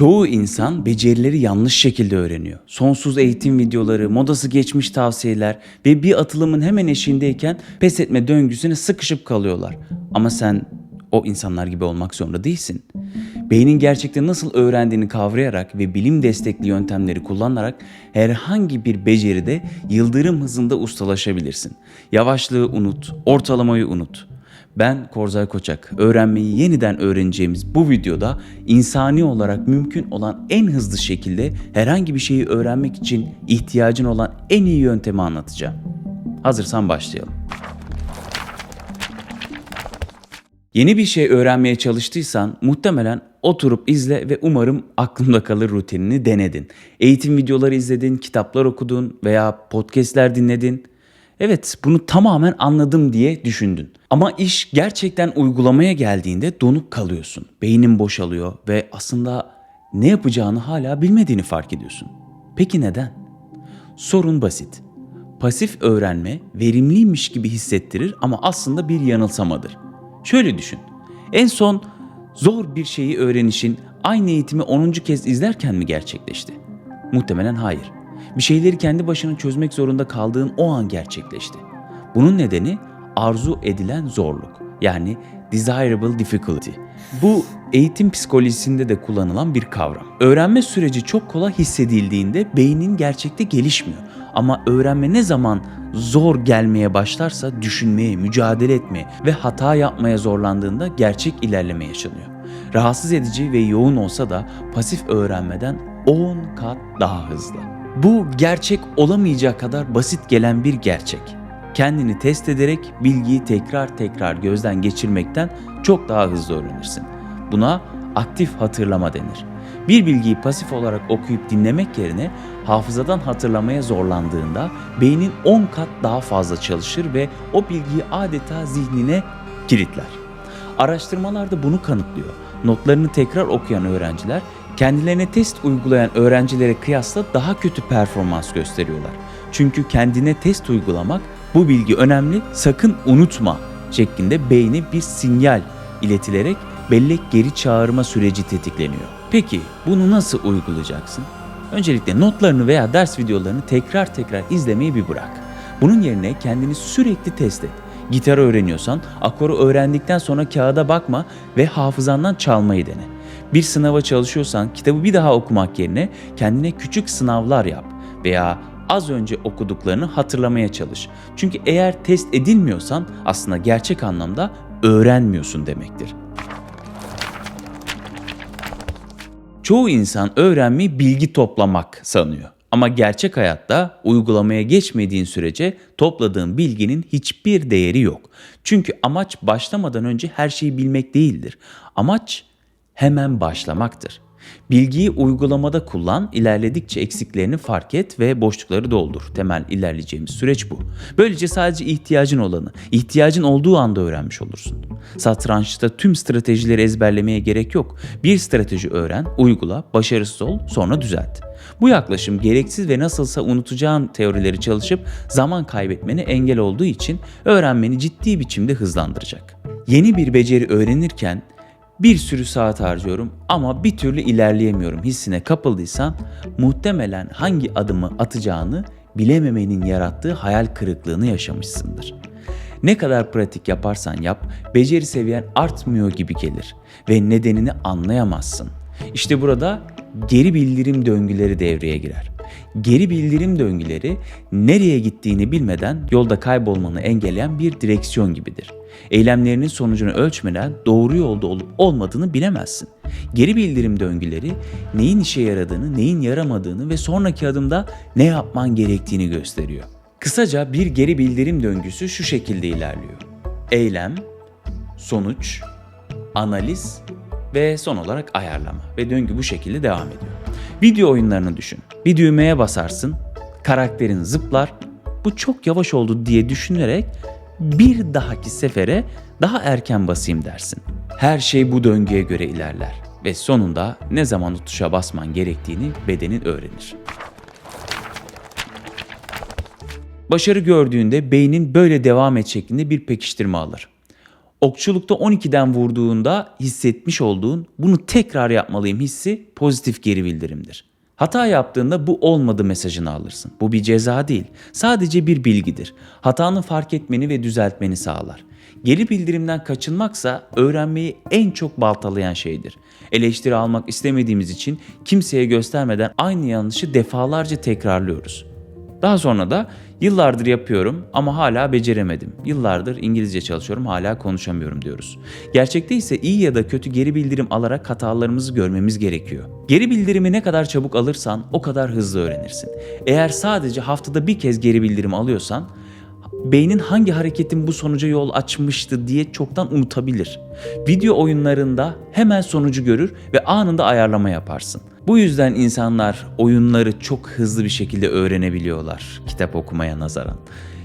Çoğu insan becerileri yanlış şekilde öğreniyor. Sonsuz eğitim videoları, modası geçmiş tavsiyeler ve bir atılımın hemen eşiğindeyken pes etme döngüsüne sıkışıp kalıyorlar. Ama sen o insanlar gibi olmak zorunda değilsin. Beynin gerçekten nasıl öğrendiğini kavrayarak ve bilim destekli yöntemleri kullanarak herhangi bir beceride yıldırım hızında ustalaşabilirsin. Yavaşlığı unut, ortalamayı unut. Ben Korzay Koçak. Öğrenmeyi yeniden öğreneceğimiz bu videoda insani olarak mümkün olan en hızlı şekilde herhangi bir şeyi öğrenmek için ihtiyacın olan en iyi yöntemi anlatacağım. Hazırsan başlayalım. Yeni bir şey öğrenmeye çalıştıysan muhtemelen oturup izle ve umarım aklında kalır rutinini denedin. Eğitim videoları izledin, kitaplar okudun veya podcastler dinledin. Evet bunu tamamen anladım diye düşündün. Ama iş gerçekten uygulamaya geldiğinde donup kalıyorsun. Beynin boşalıyor ve aslında ne yapacağını hala bilmediğini fark ediyorsun. Peki neden? Sorun basit. Pasif öğrenme verimliymiş gibi hissettirir ama aslında bir yanılsamadır. Şöyle düşün. En son zor bir şeyi öğrenişin aynı eğitimi 10. kez izlerken mi gerçekleşti? Muhtemelen hayır. Bir şeyleri kendi başına çözmek zorunda kaldığın o an gerçekleşti. Bunun nedeni arzu edilen zorluk. Yani desirable difficulty. Bu eğitim psikolojisinde de kullanılan bir kavram. Öğrenme süreci çok kolay hissedildiğinde beynin gerçekte gelişmiyor. Ama öğrenme ne zaman zor gelmeye başlarsa düşünmeye, mücadele etmeye ve hata yapmaya zorlandığında gerçek ilerleme yaşanıyor. Rahatsız edici ve yoğun olsa da pasif öğrenmeden 10 kat daha hızlı. Bu gerçek olamayacak kadar basit gelen bir gerçek. Kendini test ederek bilgiyi tekrar tekrar gözden geçirmekten çok daha hızlı öğrenirsin. Buna aktif hatırlama denir. Bir bilgiyi pasif olarak okuyup dinlemek yerine hafızadan hatırlamaya zorlandığında beynin 10 kat daha fazla çalışır ve o bilgiyi adeta zihnine kilitler. Araştırmalar da bunu kanıtlıyor. Notlarını tekrar okuyan öğrenciler kendilerine test uygulayan öğrencilere kıyasla daha kötü performans gösteriyorlar. Çünkü kendine test uygulamak bu bilgi önemli sakın unutma şeklinde beyne bir sinyal iletilerek bellek geri çağırma süreci tetikleniyor. Peki bunu nasıl uygulayacaksın? Öncelikle notlarını veya ders videolarını tekrar tekrar izlemeyi bir bırak. Bunun yerine kendini sürekli test et. Gitar öğreniyorsan akoru öğrendikten sonra kağıda bakma ve hafızandan çalmayı dene. Bir sınava çalışıyorsan kitabı bir daha okumak yerine kendine küçük sınavlar yap veya az önce okuduklarını hatırlamaya çalış. Çünkü eğer test edilmiyorsan aslında gerçek anlamda öğrenmiyorsun demektir. Çoğu insan öğrenmeyi bilgi toplamak sanıyor. Ama gerçek hayatta uygulamaya geçmediğin sürece topladığın bilginin hiçbir değeri yok. Çünkü amaç başlamadan önce her şeyi bilmek değildir. Amaç hemen başlamaktır. Bilgiyi uygulamada kullan, ilerledikçe eksiklerini fark et ve boşlukları doldur. Temel ilerleyeceğimiz süreç bu. Böylece sadece ihtiyacın olanı, ihtiyacın olduğu anda öğrenmiş olursun. Satrançta tüm stratejileri ezberlemeye gerek yok. Bir strateji öğren, uygula, başarısız ol, sonra düzelt. Bu yaklaşım gereksiz ve nasılsa unutacağın teorileri çalışıp zaman kaybetmene engel olduğu için öğrenmeni ciddi biçimde hızlandıracak. Yeni bir beceri öğrenirken bir sürü saat harcıyorum ama bir türlü ilerleyemiyorum hissine kapıldıysan muhtemelen hangi adımı atacağını bilememenin yarattığı hayal kırıklığını yaşamışsındır. Ne kadar pratik yaparsan yap, beceri seviyen artmıyor gibi gelir ve nedenini anlayamazsın. İşte burada geri bildirim döngüleri devreye girer. Geri bildirim döngüleri nereye gittiğini bilmeden yolda kaybolmanı engelleyen bir direksiyon gibidir. Eylemlerinin sonucunu ölçmeden doğru yolda olup olmadığını bilemezsin. Geri bildirim döngüleri neyin işe yaradığını, neyin yaramadığını ve sonraki adımda ne yapman gerektiğini gösteriyor. Kısaca bir geri bildirim döngüsü şu şekilde ilerliyor. Eylem, sonuç, analiz ve son olarak ayarlama ve döngü bu şekilde devam ediyor. Video oyunlarını düşün. Bir düğmeye basarsın, karakterin zıplar, bu çok yavaş oldu diye düşünerek bir dahaki sefere daha erken basayım dersin. Her şey bu döngüye göre ilerler ve sonunda ne zaman o tuşa basman gerektiğini bedenin öğrenir. Başarı gördüğünde beynin böyle devam et şeklinde bir pekiştirme alır. Okçulukta 12'den vurduğunda hissetmiş olduğun bunu tekrar yapmalıyım hissi pozitif geri bildirimdir. Hata yaptığında bu olmadı mesajını alırsın. Bu bir ceza değil. Sadece bir bilgidir. Hatanı fark etmeni ve düzeltmeni sağlar. Geri bildirimden kaçınmaksa öğrenmeyi en çok baltalayan şeydir. Eleştiri almak istemediğimiz için kimseye göstermeden aynı yanlışı defalarca tekrarlıyoruz. Daha sonra da yıllardır yapıyorum ama hala beceremedim. Yıllardır İngilizce çalışıyorum hala konuşamıyorum diyoruz. Gerçekte ise iyi ya da kötü geri bildirim alarak hatalarımızı görmemiz gerekiyor. Geri bildirimi ne kadar çabuk alırsan o kadar hızlı öğrenirsin. Eğer sadece haftada bir kez geri bildirim alıyorsan beynin hangi hareketin bu sonuca yol açmıştı diye çoktan unutabilir. Video oyunlarında hemen sonucu görür ve anında ayarlama yaparsın. Bu yüzden insanlar oyunları çok hızlı bir şekilde öğrenebiliyorlar kitap okumaya nazaran.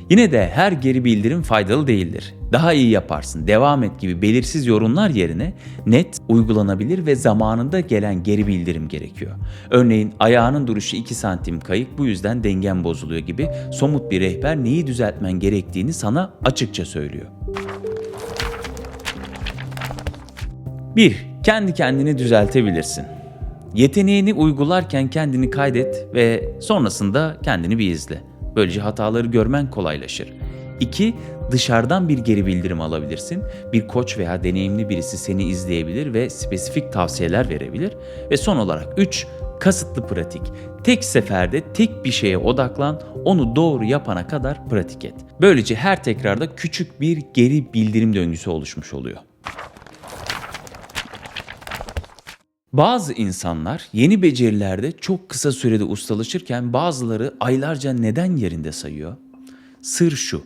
Yine de her geri bildirim faydalı değildir. Daha iyi yaparsın, devam et gibi belirsiz yorumlar yerine net, uygulanabilir ve zamanında gelen geri bildirim gerekiyor. Örneğin ayağının duruşu 2 santim kayık bu yüzden dengen bozuluyor gibi somut bir rehber neyi düzeltmen gerektiğini sana açıkça söylüyor. 1. Kendi kendini düzeltebilirsin. Yeteneğini uygularken kendini kaydet ve sonrasında kendini bir izle. Böylece hataları görmen kolaylaşır. 2. Dışarıdan bir geri bildirim alabilirsin. Bir koç veya deneyimli birisi seni izleyebilir ve spesifik tavsiyeler verebilir. Ve son olarak 3. Kasıtlı pratik. Tek seferde tek bir şeye odaklan, onu doğru yapana kadar pratik et. Böylece her tekrarda küçük bir geri bildirim döngüsü oluşmuş oluyor. Bazı insanlar yeni becerilerde çok kısa sürede ustalaşırken bazıları aylarca neden yerinde sayıyor? Sır şu.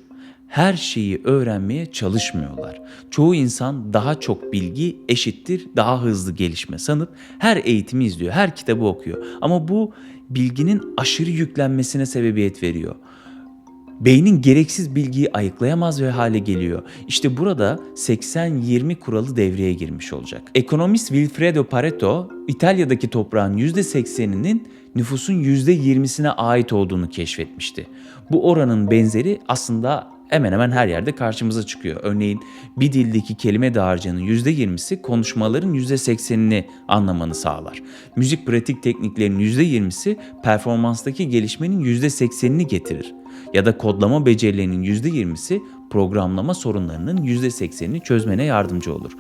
Her şeyi öğrenmeye çalışmıyorlar. Çoğu insan daha çok bilgi eşittir daha hızlı gelişme sanıp her eğitimi izliyor, her kitabı okuyor. Ama bu bilginin aşırı yüklenmesine sebebiyet veriyor. Beynin gereksiz bilgiyi ayıklayamaz ve hale geliyor. İşte burada 80-20 kuralı devreye girmiş olacak. Ekonomist Wilfredo Pareto, İtalya'daki toprağın %80'inin nüfusun %20'sine ait olduğunu keşfetmişti. Bu oranın benzeri aslında hemen hemen her yerde karşımıza çıkıyor. Örneğin bir dildeki kelime dağarcığının %20'si konuşmaların %80'ini anlamanı sağlar. Müzik pratik tekniklerinin %20'si performanstaki gelişmenin %80'ini getirir. Ya da kodlama becerilerinin %20'si programlama sorunlarının %80'ini çözmene yardımcı olur.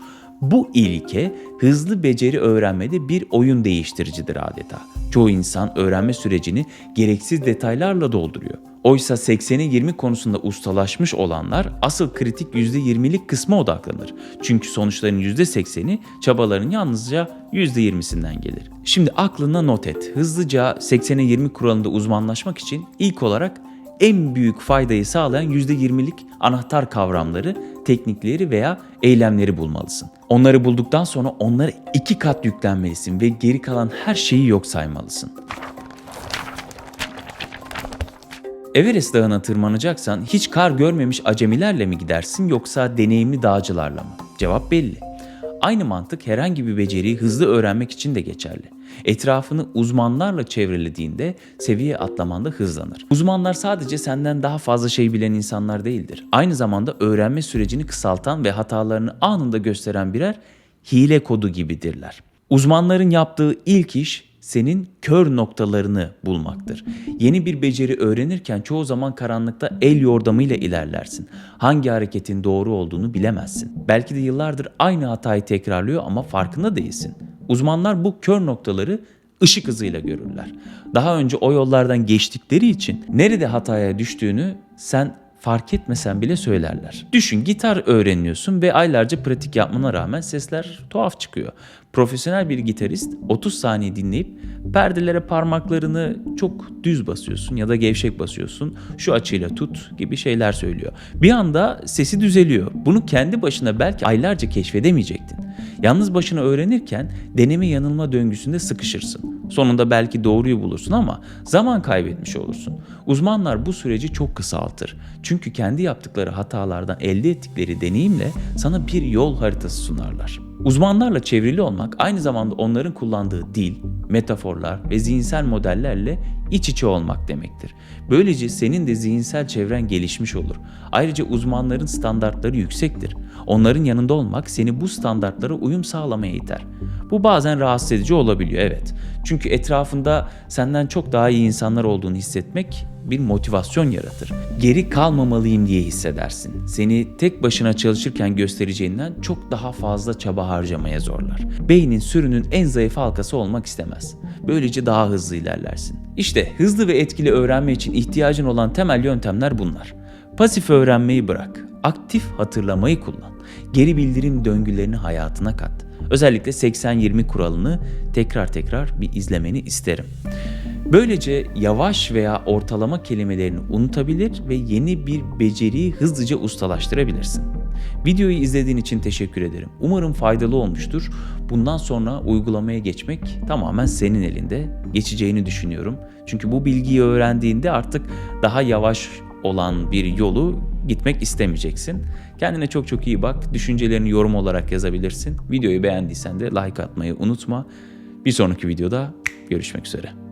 Bu ilke hızlı beceri öğrenmede bir oyun değiştiricidir adeta. Çoğu insan öğrenme sürecini gereksiz detaylarla dolduruyor. Oysa 80'e 20 konusunda ustalaşmış olanlar asıl kritik %20'lik kısma odaklanır. Çünkü sonuçların %80'i çabaların yalnızca %20'sinden gelir. Şimdi aklına not et. Hızlıca 80'e 20 kuralında uzmanlaşmak için ilk olarak en büyük faydayı sağlayan %20'lik anahtar kavramları, teknikleri veya eylemleri bulmalısın. Onları bulduktan sonra onları iki kat yüklenmelisin ve geri kalan her şeyi yok saymalısın. Everest Dağı'na tırmanacaksan hiç kar görmemiş acemilerle mi gidersin yoksa deneyimli dağcılarla mı? Cevap belli. Aynı mantık herhangi bir beceriyi hızlı öğrenmek için de geçerli. Etrafını uzmanlarla çevrelediğinde seviye atlaman da hızlanır. Uzmanlar sadece senden daha fazla şey bilen insanlar değildir. Aynı zamanda öğrenme sürecini kısaltan ve hatalarını anında gösteren birer hile kodu gibidirler. Uzmanların yaptığı ilk iş senin kör noktalarını bulmaktır. Yeni bir beceri öğrenirken çoğu zaman karanlıkta el yordamıyla ilerlersin. Hangi hareketin doğru olduğunu bilemezsin. Belki de yıllardır aynı hatayı tekrarlıyor ama farkında değilsin. Uzmanlar bu kör noktaları ışık hızıyla görürler. Daha önce o yollardan geçtikleri için nerede hataya düştüğünü sen fark etmesen bile söylerler. Düşün gitar öğreniyorsun ve aylarca pratik yapmana rağmen sesler tuhaf çıkıyor. Profesyonel bir gitarist 30 saniye dinleyip perdelere parmaklarını çok düz basıyorsun ya da gevşek basıyorsun. Şu açıyla tut gibi şeyler söylüyor. Bir anda sesi düzeliyor. Bunu kendi başına belki aylarca keşfedemeyecektin. Yalnız başına öğrenirken deneme yanılma döngüsünde sıkışırsın. Sonunda belki doğruyu bulursun ama zaman kaybetmiş olursun. Uzmanlar bu süreci çok kısaltır. Çünkü kendi yaptıkları hatalardan elde ettikleri deneyimle sana bir yol haritası sunarlar. Uzmanlarla çevrili olmak aynı zamanda onların kullandığı dil, metaforlar ve zihinsel modellerle iç içe olmak demektir. Böylece senin de zihinsel çevren gelişmiş olur. Ayrıca uzmanların standartları yüksektir. Onların yanında olmak seni bu standartlara uyum sağlamaya iter. Bu bazen rahatsız edici olabiliyor evet. Çünkü etrafında senden çok daha iyi insanlar olduğunu hissetmek bir motivasyon yaratır. Geri kalmamalıyım diye hissedersin. Seni tek başına çalışırken göstereceğinden çok daha fazla çaba harcamaya zorlar. Beynin sürünün en zayıf halkası olmak istemez. Böylece daha hızlı ilerlersin. İşte hızlı ve etkili öğrenme için ihtiyacın olan temel yöntemler bunlar. Pasif öğrenmeyi bırak. Aktif hatırlamayı kullan. Geri bildirim döngülerini hayatına kat. Özellikle 80-20 kuralını tekrar tekrar bir izlemeni isterim. Böylece yavaş veya ortalama kelimelerini unutabilir ve yeni bir beceriyi hızlıca ustalaştırabilirsin. Videoyu izlediğin için teşekkür ederim. Umarım faydalı olmuştur. Bundan sonra uygulamaya geçmek tamamen senin elinde. Geçeceğini düşünüyorum. Çünkü bu bilgiyi öğrendiğinde artık daha yavaş olan bir yolu gitmek istemeyeceksin. Kendine çok çok iyi bak. Düşüncelerini yorum olarak yazabilirsin. Videoyu beğendiysen de like atmayı unutma. Bir sonraki videoda görüşmek üzere.